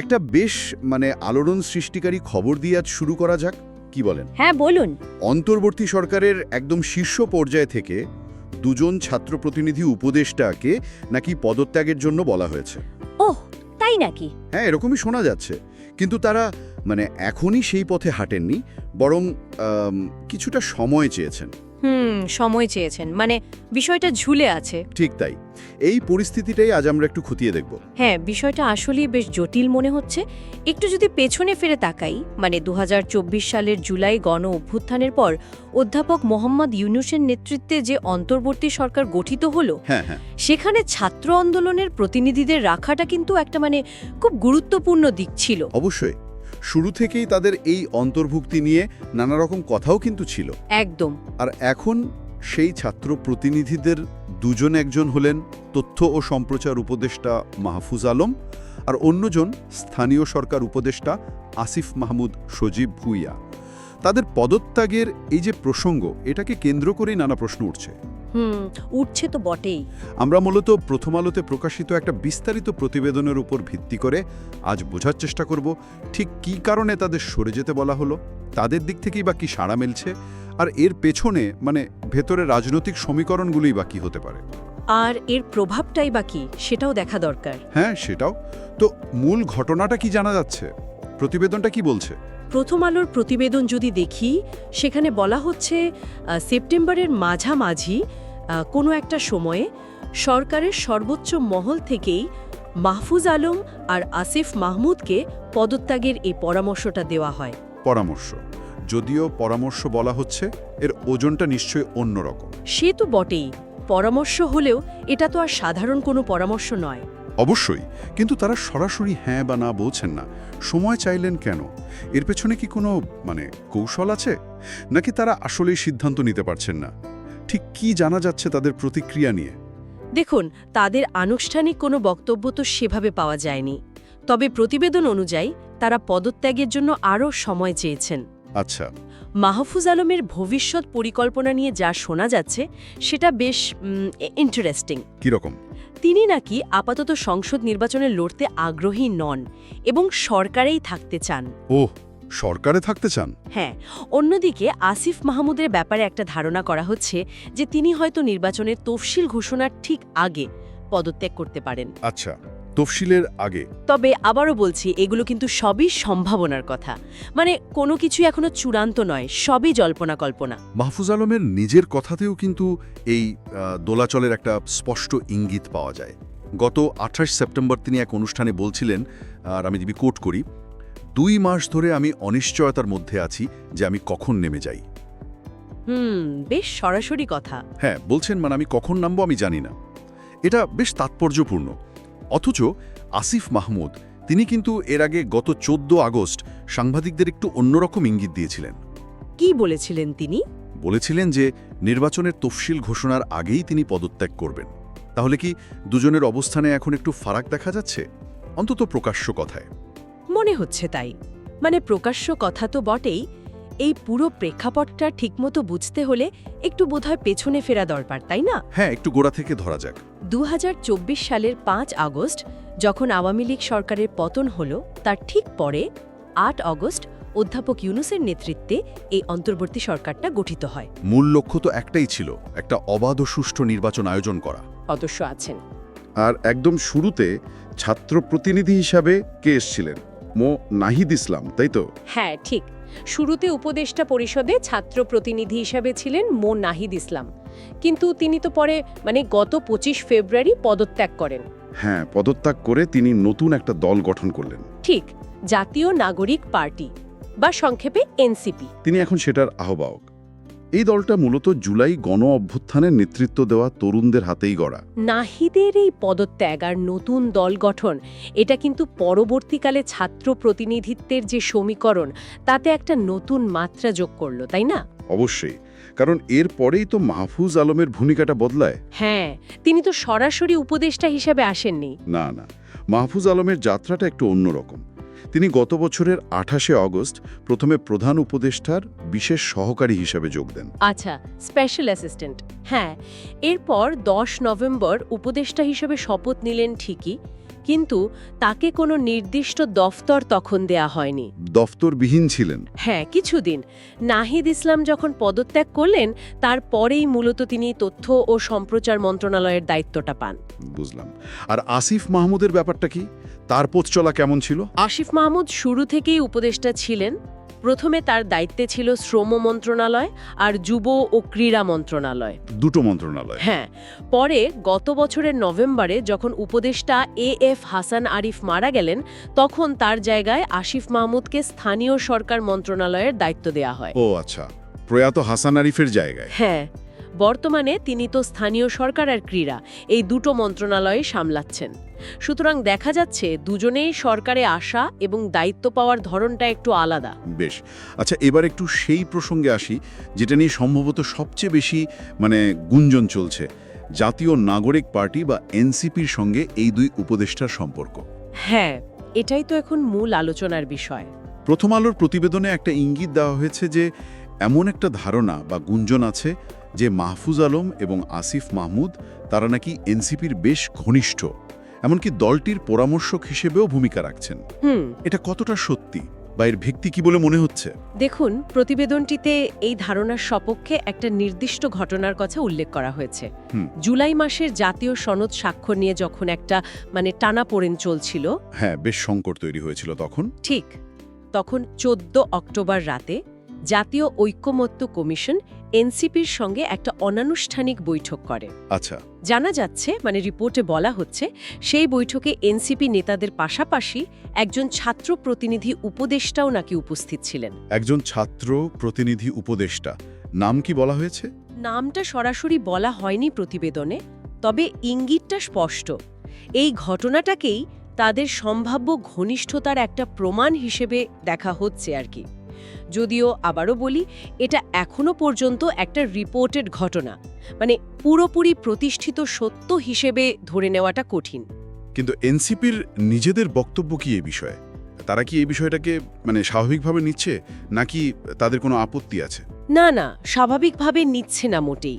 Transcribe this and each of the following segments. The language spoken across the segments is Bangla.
একটা বেশ মানে আলোড়ন সৃষ্টিকারী খবর দিয়ে আজ শুরু করা যাক। কি বলেন? হ্যাঁ বলুন। অন্তর্বর্তী সরকারের একদম শীর্ষ পর্যায় থেকে দুজন ছাত্র প্রতিনিধি উপদেষ্টাকে নাকি পদত্যাগের জন্য বলা হয়েছে। ওহ তাই নাকি? হ্যাঁ এরকমই শোনা যাচ্ছে। কিন্তু তারা মানে এখনই সেই পথে হাঁটেননি বরং কিছুটা সময় চেয়েছেন। হুম সময় চেয়েছেন। মানে বিষয়টা ঝুলে আছে। ঠিক তাই। এই পরিস্থিতিটাই আজ আমরা একটু খতিয়ে দেখব। হ্যাঁ বিষয়টা আসলেই বেশ জটিল মনে হচ্ছে। একটু যদি পেছনে ফিরে তাকাই মানে দু হাজার চব্বিশ সালের জুলাই গণ অভ্যুত্থানের পর অধ্যাপক মোহাম্মদ ইউনুসের নেতৃত্বে যে অন্তর্বর্তী সরকার গঠিত হলো হ্যাঁ হ্যাঁ। সেখানে ছাত্র আন্দোলনের প্রতিনিধিদের রাখাটা কিন্তু একটা মানে খুব গুরুত্বপূর্ণ দিক ছিল। অবশ্যই। শুরু থেকেই তাদের এই অন্তর্ভুক্তি নিয়ে নানা রকম কথাও কিন্তু ছিল। একদম। আর এখন সেই ছাত্র প্রতিনিধিদের দুজন একজন হলেন তথ্য ও সম্প্রচার উপদেষ্টা মাহফুজ আলম আর অন্যজন স্থানীয় সরকার উপদেষ্টা আসিফ মাহমুদ সজীব ভুইয়া। তাদের পদত্যাগের এই যে প্রসঙ্গ এটাকে কেন্দ্র করেই নানা প্রশ্ন উঠছে। হুম উঠছে তো বটেই। আমরা মূলত প্রথম আলোতে প্রকাশিত একটা বিস্তারিত প্রতিবেদনের উপর ভিত্তি করে আজ বোঝার চেষ্টা করব ঠিক কী কারণে তাদের সরে যেতে বলা হলো তাদের দিক থেকেই বা কি সাড়া মিলছে আর এর পেছনে মানে ভেতরে রাজনৈতিক সমীকরণগুলোই বা কী হতে পারে। আর এর প্রভাবটাই বা কি সেটাও দেখা দরকার। হ্যাঁ সেটাও। তো মূল ঘটনাটা কি জানা যাচ্ছে? প্রতিবেদনটা কি বলছে? প্রথম আলোর প্রতিবেদন যদি দেখি সেখানে বলা হচ্ছে সেপ্টেম্বরের মাঝামাঝি কোনো একটা সময়ে সরকারের সর্বোচ্চ মহল থেকেই মাহফুজ আলম আর আসিফ মাহমুদকে পদত্যাগের এই পরামর্শটা দেওয়া হয়। পরামর্শ। যদিও পরামর্শ বলা হচ্ছে এর ওজনটা নিশ্চয়ই অন্যরকম। সে তো বটেই। পরামর্শ হলেও এটা তো আর সাধারণ কোনো পরামর্শ নয়। অবশ্যই কিন্তু তারা সরাসরি হ্যাঁ বা না বলছেন না। সময় চাইলেন কেন? এর পেছনে কি কোনো মানে কৌশল আছে? নাকি তারা আসলেই সিদ্ধান্ত নিতে পারছেন না? ঠিক কি জানা যাচ্ছে তাদের প্রতিক্রিয়া নিয়ে? দেখুন তাদের আনুষ্ঠানিক কোনো বক্তব্য তো সেভাবে পাওয়া যায়নি। তবে প্রতিবেদন অনুযায়ী তারা পদত্যাগের জন্য আরও সময় চেয়েছেন। আচ্ছা। মাহফুজ আলমের ভবিষ্যৎ পরিকল্পনা নিয়ে যা শোনা যাচ্ছে সেটা বেশ ইন্টারেস্টিং কীরকম? তিনি নাকি আপাতত সংসদ নির্বাচনে লড়তে আগ্রহী নন এবং সরকারেই থাকতে চান। ওহ সরকারে থাকতে চান? হ্যাঁ অন্যদিকে আসিফ মাহমুদের ব্যাপারে একটা ধারণা করা হচ্ছে যে তিনি হয়তো নির্বাচনের তফসিল ঘোষণার ঠিক আগে পদত্যাগ করতে পারেন। আচ্ছা তফসিলের আগে। তবে আবারও বলছি এগুলো কিন্তু সবই সম্ভাবনার কথা। মানে কোনো কিছু এখনও চূড়ান্ত নয় সবই জল্পনা কল্পনা। মাহফুজ আলমের নিজের কথাতেও কিন্তু এই দোলাচলের একটা স্পষ্ট ইঙ্গিত পাওয়া যায়। গত আঠাশ সেপ্টেম্বর তিনি এক অনুষ্ঠানে বলছিলেন আর আমি যদি কোট করি দুই মাস ধরে আমি অনিশ্চয়তার মধ্যে আছি যে আমি কখন নেমে যাই। হুম বেশ সরাসরি কথা। হ্যাঁ বলছেন মানে আমি কখন নামবো আমি জানি না। এটা বেশ তাৎপর্যপূর্ণ। অথচ আসিফ মাহমুদ তিনি কিন্তু এর আগে গত চোদ্দ আগস্ট সাংবাদিকদের একটু অন্যরকম ইঙ্গিত দিয়েছিলেন। কি বলেছিলেন তিনি? বলেছিলেন যে নির্বাচনের তফসিল ঘোষণার আগেই তিনি পদত্যাগ করবেন। তাহলে কি দুজনের অবস্থানে এখন একটু ফারাক দেখা যাচ্ছে? অন্তত প্রকাশ্য কথায়। মনে হচ্ছে তাই। মানে প্রকাশ্য কথা তো বটেই এই পুরো প্রেক্ষাপটটা ঠিকমতো বুঝতে হলে একটু বোধহয় পেছনে ফেরা দরকার তাই না? হ্যাঁ একটু গোড়া থেকে ধরা যাক। দু হাজার চব্বিশ সালের পাঁচ আগস্ট যখন আওয়ামী লীগ সরকারের পতন হল তার ঠিক পরে আট আগস্ট অধ্যাপক ইউনুসের নেতৃত্বে এই অন্তর্বর্তী সরকারটা গঠিত হয়। মূল লক্ষ্য তো একটাই ছিল একটা অবাধ ও সুষ্ঠু নির্বাচন আয়োজন করা। অদস্য আছেন। আর একদম শুরুতে ছাত্র প্রতিনিধি হিসাবে কে এসছিলেন? মো. নাহিদ ইসলাম তাই তো? হ্যাঁ ঠিক। শুরুতে উপদেষ্টা পরিষদে ছাত্র প্রতিনিধি হিসাবে ছিলেন মো. নাহিদ ইসলাম। কিন্তু তিনি তো পরে মানে গত পঁচিশ ফেব্রুয়ারি পদত্যাগ করেন। হ্যাঁ পদত্যাগ করে তিনি নতুন একটা দল গঠন করলেন। ঠিক জাতীয় নাগরিক পার্টি বা সংক্ষেপে এনসিপি। তিনি এখন সেটার আহ্বায়ক। এই দলটা মূলত জুলাই গণ অভ্যুত্থানের নেতৃত্ব দেওয়া তরুণদের হাতেই গড়া। নাহিদের এই পদত্যাগ আর নতুন দল গঠন এটা কিন্তু পরবর্তীকালে ছাত্র প্রতিনিধিত্বের যে সমীকরণ তাতে একটা নতুন মাত্রা যোগ করল তাই না? অবশ্যই কারণ এর পরেই তো মাহফুজ আলমের ভূমিকাটা বদলায়। হ্যাঁ তিনি তো সরাসরি উপদেষ্টা হিসেবে আসেননি। না না মাহফুজ আলমের যাত্রাটা একটু অন্যরকম। তিনি গত বছরের আঠাশে অগস্ট প্রথমে প্রধান উপদেষ্টার বিশেষ সহকারী হিসেবে যোগ দেন। আচ্ছা স্পেশাল অ্যাসিস্ট্যান্ট হ্যাঁ এরপর দশ নভেম্বর উপদেষ্টা হিসেবে শপথ নিলেন ঠিকই কিন্তু তাকে কোনো নির্দিষ্ট দফতর তখন দেয়া হয়নি। দফতরবিহীন ছিলেন। হ্যাঁ কিছুদিন। নাহিদ ইসলাম যখন পদত্যাগ করলেন তারপরেই মূলত তিনি তথ্য ও সম্প্রচার মন্ত্রণালয়ের দায়িত্বটা পান। বুঝলাম। আর আসিফ মাহমুদের ব্যাপারটা কি? তার পথ চলা কেমন ছিল? আসিফ মাহমুদ শুরু থেকেই উপদেষ্টা ছিলেন। প্রথমে তার দায়িত্বে ছিল শ্রম মন্ত্রণালয় আর যুব ও ক্রীড়া মন্ত্রণালয়। দুটো মন্ত্রণালয়। হ্যাঁ পরে গত বছরের নভেম্বরে যখন উপদেষ্টা এ এফ হাসান আরিফ মারা গেলেন তখন তার জায়গায় আসিফ মাহমুদকে স্থানীয় সরকার মন্ত্রণালয়ের দায়িত্ব দেয়া হয়। ও আচ্ছা প্রয়াত হাসান আরিফের জায়গায়। হ্যাঁ বর্তমানে তিনি তো স্থানীয় সরকার আর ক্রীড়া এই দুটো মন্ত্রণালয়ে সামলাচ্ছেন। সুতরাং দেখা যাচ্ছে দুজনেই সরকারে আসা এবং দায়িত্ব পাওয়ার ধরনটা একটু আলাদা। বেশ। আচ্ছা এবার একটু সেই প্রসঙ্গে আসি যেটা নিয়ে সম্ভবত সবচেয়ে বেশি মানে গুঞ্জন চলছে। জাতীয় নাগরিক পার্টি বা এনসিপির সঙ্গে এই দুই উপদেষ্টার সম্পর্ক। হ্যাঁ এটাই তো এখন মূল আলোচনার বিষয়। প্রথম আলোর প্রতিবেদনে একটা ইঙ্গিত দেওয়া হয়েছে যে এমন একটা ধারণা বা গুঞ্জন আছে যে মাহফুজ আলম এবং আসিফ মাহমুদ তারা নাকি এনসিপির বেশ ঘনিষ্ঠ এমনকি দলটির পরামর্শক হিসেবেও ভূমিকা রাখছেন। এটা কতটা সত্যি বা এর ভিত্তি কি বলে মনে হচ্ছে? দেখুন প্রতিবেদনটিতে এই ধারণার সপক্ষে একটা নির্দিষ্ট ঘটনার কথা উল্লেখ করা হয়েছে। জুলাই মাসের জাতীয় সনদ স্বাক্ষর নিয়ে যখন একটা মানে টানাপোড়েন চলছিল হ্যাঁ বেশ সংকট তৈরি হয়েছিল তখন। ঠিক তখন চোদ্দ অক্টোবর রাতে জাতীয় ঐক্যমত্য কমিশন এনসিপির সঙ্গে একটা অনানুষ্ঠানিক বৈঠক করে। আচ্ছা। জানা যাচ্ছে মানে রিপোর্টে বলা হচ্ছে সেই বৈঠকে এনসিপি নেতাদের পাশাপাশি একজন ছাত্র প্রতিনিধি উপদেষ্টাও নাকি উপস্থিত ছিলেন। একজন ছাত্র প্রতিনিধি উপদেষ্টা। নাম কি বলা হয়েছে? নামটা সরাসরি বলা হয়নি প্রতিবেদনে তবে ইঙ্গিতটা স্পষ্ট। এই ঘটনাটাকেই তাদের সম্ভাব্য ঘনিষ্ঠতার একটা প্রমাণ হিসেবে দেখা হচ্ছে আর কি। যদিও আবারও বলি এটা এখনও পর্যন্ত একটা রিপোর্টেড ঘটনা। মানে পুরোপুরি প্রতিষ্ঠিত সত্য হিসেবে ধরে নেওয়াটা কঠিন। কিন্তু এনসিপির নিজেদের বক্তব্য কি এই বিষয়ে? তারা কি এই বিষয়টাকে মানে স্বাভাবিকভাবে নিচ্ছে নাকি তাদের কোনো আপত্তি আছে? না না স্বাভাবিকভাবে নিচ্ছে না মোটেই।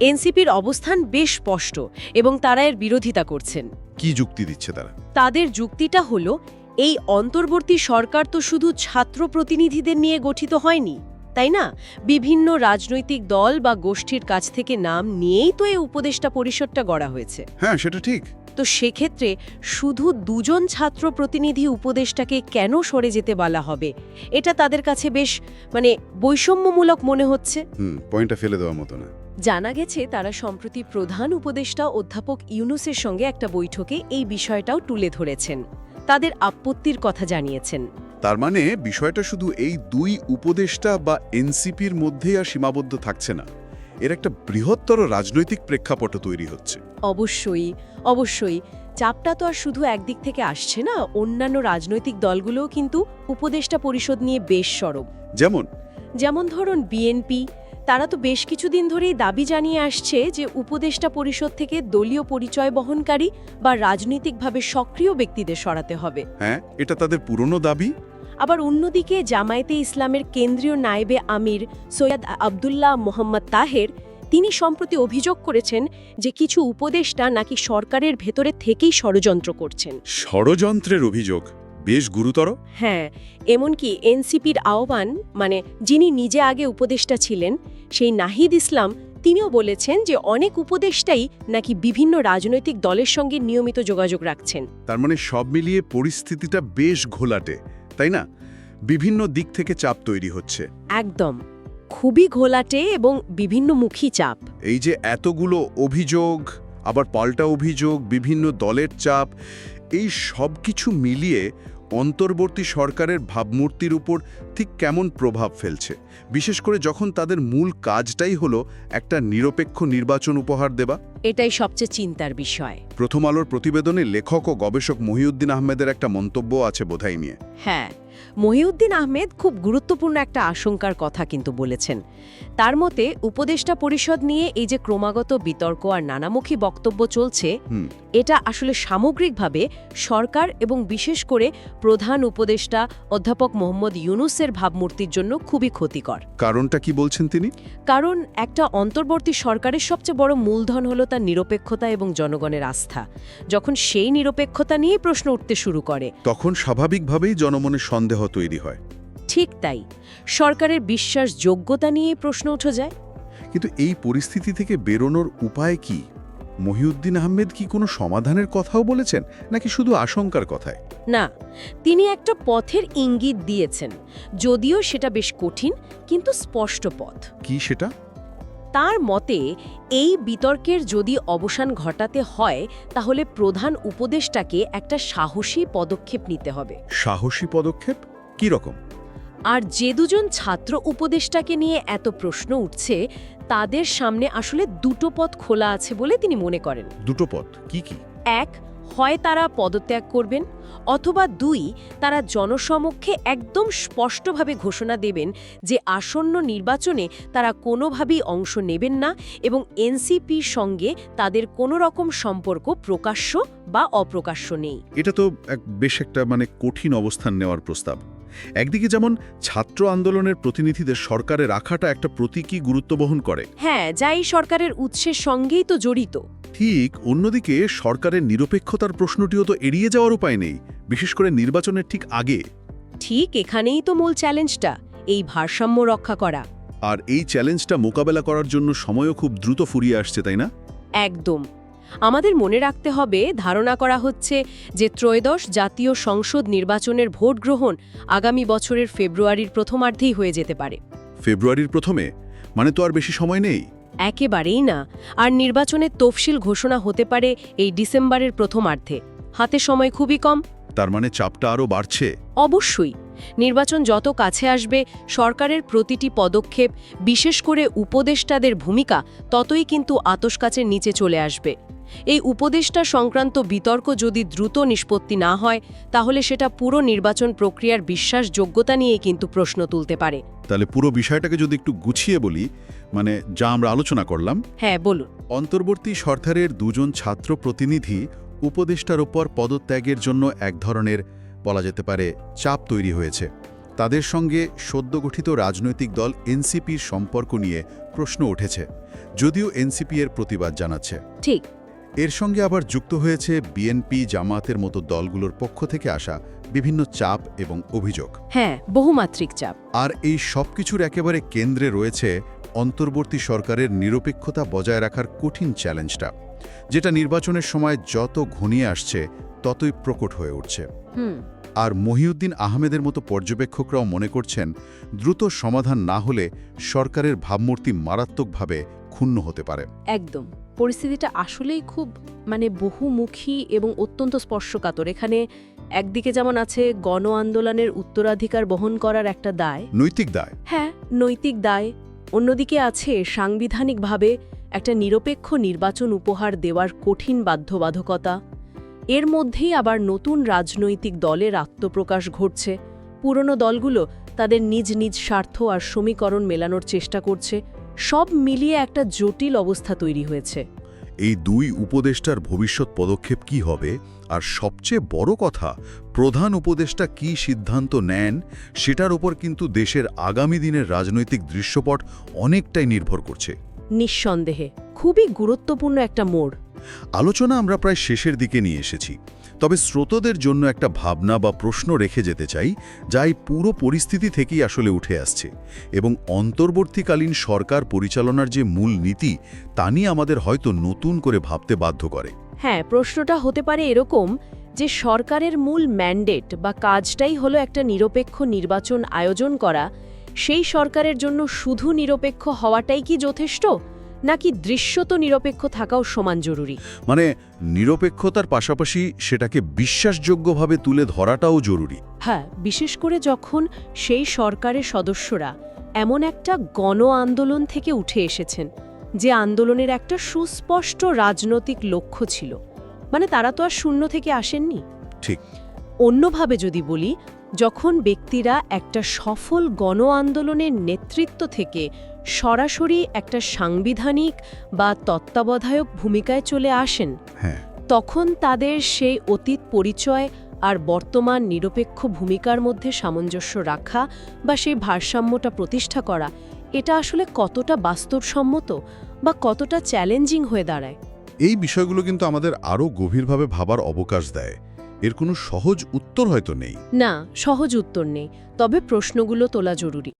এনসিপির অবস্থান বেশ স্পষ্ট এবং তারা এর বিরোধিতা করছেন। কি যুক্তি দিচ্ছে তারা? তাদের যুক্তিটা হলো এই অন্তর্বর্তী সরকার তো শুধু ছাত্র প্রতিনিধিদের নিয়ে গঠিত হয়নি তাই না? বিভিন্ন রাজনৈতিক দল বা গোষ্ঠীর কাছ থেকে নাম নিয়েই তো এই উপদেষ্টা পরিষদটা গড়া হয়েছে। হ্যাঁ সেটা ঠিক। তো সেক্ষেত্রে শুধু দুজন ছাত্র প্রতিনিধি উপদেষ্টাকে কেন সরে যেতে বলা হবে? এটা তাদের কাছে বেশ মানে বৈষম্যমূলক মনে হচ্ছে। হুম পয়েন্টটা ফেলে দেওয়ার মতো না। জানা গেছে তারা সম্প্রতি প্রধান উপদেষ্টা অধ্যাপক ইউনুসের সঙ্গে একটা বৈঠকে এই বিষয়টাও তুলে ধরেছেন। তাদের আপত্তির কথা জানিয়েছেন। তার মানে বিষয়টা শুধু এই দুই উপদেষ্টা বা এনসিপির মধ্যেই আর সীমাবদ্ধ থাকছে না। এর একটা বৃহত্তর রাজনৈতিক প্রেক্ষাপট তৈরি হচ্ছে। অবশ্যই অবশ্যই। চাপটা তো আর শুধু একদিক থেকে আসছে না অন্যান্য রাজনৈতিক দলগুলোও কিন্তু উপদেষ্টা পরিষদ নিয়ে বেশ সরব। যেমন? যেমন ধরুন বিএনপি তারা তো বেশ কিছুদিন ধরেই দাবি জানিয়ে আসছে যে উপদেষ্টা পরিষদ থেকে দলীয় পরিচয় বহনকারী বা রাজনৈতিকভাবে সক্রিয় ব্যক্তিদের সরাতে হবে। হ্যাঁ এটা তাদের পুরনো দাবি। আবার অন্যদিকে জামায়াতে ইসলামের কেন্দ্রীয় নায়েবে আমির সৈয়দ আবদুল্লাহ মোহাম্মদ তাহের তিনি সম্প্রতি অভিযোগ করেছেন যে কিছু উপদেষ্টা নাকি সরকারের ভেতরে থেকেই ষড়যন্ত্র করছেন। ষড়যন্ত্রের অভিযোগ? বেশ গুরুতর? হ্যাঁ এমনকি এনসিপির আহ্বান মানে যিনি নিজে আগে উপদেষ্টা ছিলেন সেই নাহিদ ইসলাম তিনিও বলেছেন যে অনেক উপদেষ্টাই নাকি বিভিন্ন রাজনৈতিক দলের সঙ্গে নিয়মিত যোগাযোগ রাখছেন। তার মানে সব মিলিয়ে পরিস্থিতিটা বেশ ঘোলাটে তাই না? বিভিন্ন দিক থেকে চাপ তৈরি হচ্ছে। একদম খুবই ঘোলাটে এবং বিভিন্নমুখী চাপ। এই যে এতগুলো অভিযোগ আবার পাল্টা অভিযোগ বিভিন্ন দলের চাপ এই সব কিছু মিলিয়ে অন্তর্বর্তী সরকারের ভাবমূর্তির উপর ঠিক কেমন প্রভাব ফেলছে? বিশেষ করে যখন তাদের মূল কাজটাই হলো একটা নিরপেক্ষ নির্বাচন উপহার দেবা এটাই সবচেয়ে চিন্তার বিষয়। প্রথম আলোর প্রতিবেদনে লেখক ও গবেষক মহিউদ্দিন আহমেদের একটা মন্তব্য আছে বোধাই নিয়ে। হ্যাঁ। মহিউদ্দিন আহমেদ খুব গুরুত্বপূর্ণ একটা আশঙ্কার কথা কিন্তু বলেছেন। তার মতে উপদেষ্টা পরিষদ নিয়ে এই যে ক্রমাগত বিতর্ক আর নানামুখী বক্তব্য চলছে এটা আসলে সামগ্রিকভাবে সরকার এবং বিশেষ করে প্রধান উপদেষ্টা অধ্যাপক মোহাম্মদ ইউনুসের ভাবমূর্তির জন্য খুবই ক্ষতিকর। কারণটা কি বলছেন তিনি? কারণ একটা অন্তর্বর্তী সরকারের সবচেয়ে বড় মূলধন হলো তার নিরপেক্ষতা এবং জনগণের আস্থা। যখন সেই নিরপেক্ষতা নিয়ে প্রশ্ন উঠতে শুরু করে। তখন স্বাভাবিকভাবেই জনমনে সন্দেহ তৈরি হয়। ঠিক তাই সরকারের বিশ্বাসযোগ্যতা নিয়ে প্রশ্ন উঠে যায়। কিন্তু এই পরিস্থিতি থেকে বেরোনোর উপায় কি? মহিউদ্দিন আহমেদ কি কোনো সমাধানের কথাও বলেছেন নাকি শুধু আশঙ্কার কথায় না তিনি একটা পথের ইঙ্গিত দিয়েছেন যদিও সেটা বেশ কঠিন কিন্তু স্পষ্ট পথ। কি সেটা? তার মতে এই বিতর্কের যদি অবসান ঘটাতে হয় তাহলে প্রধান উপদেষ্টাকে একটা সাহসী পদক্ষেপ নিতে হবে। সাহসী পদক্ষেপ? কি রকম আর যে দুজন ছাত্র উপদেষ্টাকে নিয়ে এত প্রশ্ন উঠছে তাদের সামনে আসলে দুটো পথ খোলা আছে বলে তিনি মনে করেন। দুটো পথ? কি কি? এক হয় তারা পদত্যাগ করবেন অথবা দুই তারা জনসমক্ষে একদম স্পষ্টভাবে ঘোষণা দেবেন যে আসন্ন নির্বাচনে তারা কোনোভাবেই অংশ নেবেন না এবং এনসিপির সঙ্গে তাদের কোনো রকম সম্পর্ক প্রকাশ্য বা অপ্রকাশ্য নেই। এটা তো এক বেশ একটা মানে কঠিন অবস্থান নেওয়ার প্রস্তাব। একদিকে যেমন ছাত্র আন্দোলনের প্রতিনিধিদের সরকারে রাখাটা একটা প্রতীকী গুরুত্ব বহন করে। হ্যাঁ যা এই সরকারের উৎসের সঙ্গেই তো জড়িত। ঠিক অন্যদিকে সরকারের নিরপেক্ষতার প্রশ্নটিও তো এড়িয়ে যাওয়ার উপায় নেই বিশেষ করে নির্বাচনের ঠিক আগে। ঠিক এখানেই তো মূল চ্যালেঞ্জটা এই ভারসাম্য রক্ষা করা। আর এই চ্যালেঞ্জটা মোকাবেলা করার জন্য সময়ও খুব দ্রুত ফুরিয়ে আসছে তাই না? একদম। আমাদের মনে রাখতে হবে ধারণা করা হচ্ছে যে ত্রয়োদশ জাতীয় সংসদ নির্বাচনের ভোট গ্রহণ আগামী বছরের ফেব্রুয়ারির প্রথমার্ধেই হয়ে যেতে পারে। ফেব্রুয়ারির প্রথমে? মানে তো আর বেশি সময় নেই? একেবারেই না। আর নির্বাচনের তফসিল ঘোষণা হতে পারে এই ডিসেম্বরের প্রথমার্ধে। হাতে সময় খুবই কম। তার মানে চাপটা আরও বাড়ছে? অবশ্যই। নির্বাচন যত কাছে আসবে সরকারের প্রতিটি পদক্ষেপ বিশেষ করে উপদেষ্টাদের ভূমিকা ততই কিন্তু আতসকাচের নিচে চলে আসবে। এই উপদেষ্টা সংক্রান্ত বিতর্ক যদি দ্রুত নিষ্পত্তি না হয় তাহলে সেটা পুরো নির্বাচন প্রক্রিয়ার বিশ্বাসযোগ্যতা নিয়ে কিন্তু প্রশ্ন তুলতে পারে। তাহলে পুরো বিষয়টাকে যদি একটু গুছিয়ে বলি মানে যা আমরা আলোচনা করলাম হ্যাঁ বলুন। অন্তর্বর্তী সরকারের দুজন ছাত্র প্রতিনিধি উপদেষ্টার ওপর পদত্যাগের জন্য এক ধরনের বলা যেতে পারে চাপ তৈরি হয়েছে। তাদের সঙ্গে সদ্য গঠিত রাজনৈতিক দল এনসিপির সম্পর্ক নিয়ে প্রশ্ন উঠেছে যদিও এনসিপি এর প্রতিবাদ জানাচ্ছে। ঠিক। এর সঙ্গে আবার যুক্ত হয়েছে বিএনপি জামাতের মতো দলগুলোর পক্ষ থেকে আসা বিভিন্ন চাপ এবং অভিযোগ। হ্যাঁ বহুমাত্রিক চাপ। আর এই সবকিছুর একেবারে কেন্দ্রে রয়েছে অন্তর্বর্তী সরকারের নিরপেক্ষতা বজায় রাখার কঠিন চ্যালেঞ্জটা যেটা নির্বাচনের সময় যত ঘনিয়ে আসছে ততই প্রকট হয়ে উঠছে। আর মহিউদ্দিন আহমেদের মতো পর্যবেক্ষকরাও মনে করছেন দ্রুত সমাধান না হলে সরকারের ভাবমূর্তি মারাত্মকভাবে ক্ষুণ্ণ হতে পারে। একদম। পরিস্থিতিটা আসলেই খুব মানে বহুমুখী এবং অত্যন্ত স্পর্শকাতর। এখানে একদিকে যেমন আছে গণ আন্দোলনের উত্তরাধিকার বহন করার একটা দায়। নৈতিক দায়? হ্যাঁ নৈতিক দায়। অন্যদিকে আছে সাংবিধানিকভাবে একটা নিরপেক্ষ নির্বাচন উপহার দেওয়ার কঠিন বাধ্যবাধকতা। এর মধ্যেই আবার নতুন রাজনৈতিক দলের আত্মপ্রকাশ ঘটছে। পুরনো দলগুলো তাদের নিজ নিজ স্বার্থ আর সমীকরণ মেলানোর চেষ্টা করছে। সব মিলিয়ে একটা জটিল অবস্থা তৈরি হয়েছে। এই দুই উপদেষ্টার ভবিষ্যৎ পদক্ষেপ কি হবে? আর সবচেয়ে বড় কথা প্রধান উপদেষ্টা কি সিদ্ধান্ত নেন সেটার উপর কিন্তু দেশের আগামী দিনের রাজনৈতিক দৃশ্যপট অনেকটাই নির্ভর করছে। নিঃসন্দেহে খুবই গুরুত্বপূর্ণ একটা মোড়। আলোচনা আমরা প্রায় শেষের দিকে নিয়ে এসেছি। তবে শ্রোতদের জন্য একটা ভাবনা বা প্রশ্ন রেখে যেতে চাই, যা এই পুরো পরিস্থিতি থেকেই আসলে উঠে আসছে এবং অন্তর্বর্তীকালীন সরকার পরিচালনার যে মূল নীতি, তা নিয়ে আমাদের হয়তো নতুন করে ভাবতে বাধ্য করে। হ্যাঁ প্রশ্নটা হতে পারে এরকম যে সরকারের মূল ম্যান্ডেট বা কাজটাই হলো একটা নিরপেক্ষ নির্বাচন আয়োজন করা। সেই সরকারের জন্য শুধু নিরপেক্ষ হওয়াটাই কি যথেষ্ট? নাকি দৃশ্যত নিরপেক্ষ থাকাও সমান জরুরি? মানে নিরপেক্ষতার পাশাপাশি সেটাকে বিশ্বাসযোগ্যভাবে তুলে ধরাটাও জরুরি। হ্যাঁ বিশেষ করে যখন সেই সরকারের সদস্যরা এমন একটা গণ আন্দোলন থেকে উঠে এসেছেন যে আন্দোলনের একটা সুস্পষ্ট রাজনৈতিক লক্ষ্য ছিল। মানে তারা তো আর শূন্য থেকে আসেননি। ঠিক। অন্যভাবে যদি বলি যখন ব্যক্তিরা একটা সফল গণ আন্দোলনের নেতৃত্ব থেকে সরাসরি একটা সাংবিধানিক বা তত্ত্বাবধায়ক ভূমিকায় চলে আসেন। হ্যাঁ। তখন তাদের সেই অতীত পরিচয় আর বর্তমান নিরপেক্ষ ভূমিকার মধ্যে সামঞ্জস্য রাখা বা সেই ভারসাম্যটা প্রতিষ্ঠা করা এটা আসলে কতটা বাস্তবসম্মত বা কতটা চ্যালেঞ্জিং হয়ে দাঁড়ায়? এই বিষয়গুলো কিন্তু আমাদের আরও গভীরভাবে ভাবার অবকাশ দেয়। এর কোনো সহজ উত্তর হয়তো নেই। না সহজ উত্তর নেই। তবে প্রশ্নগুলো তোলা জরুরি।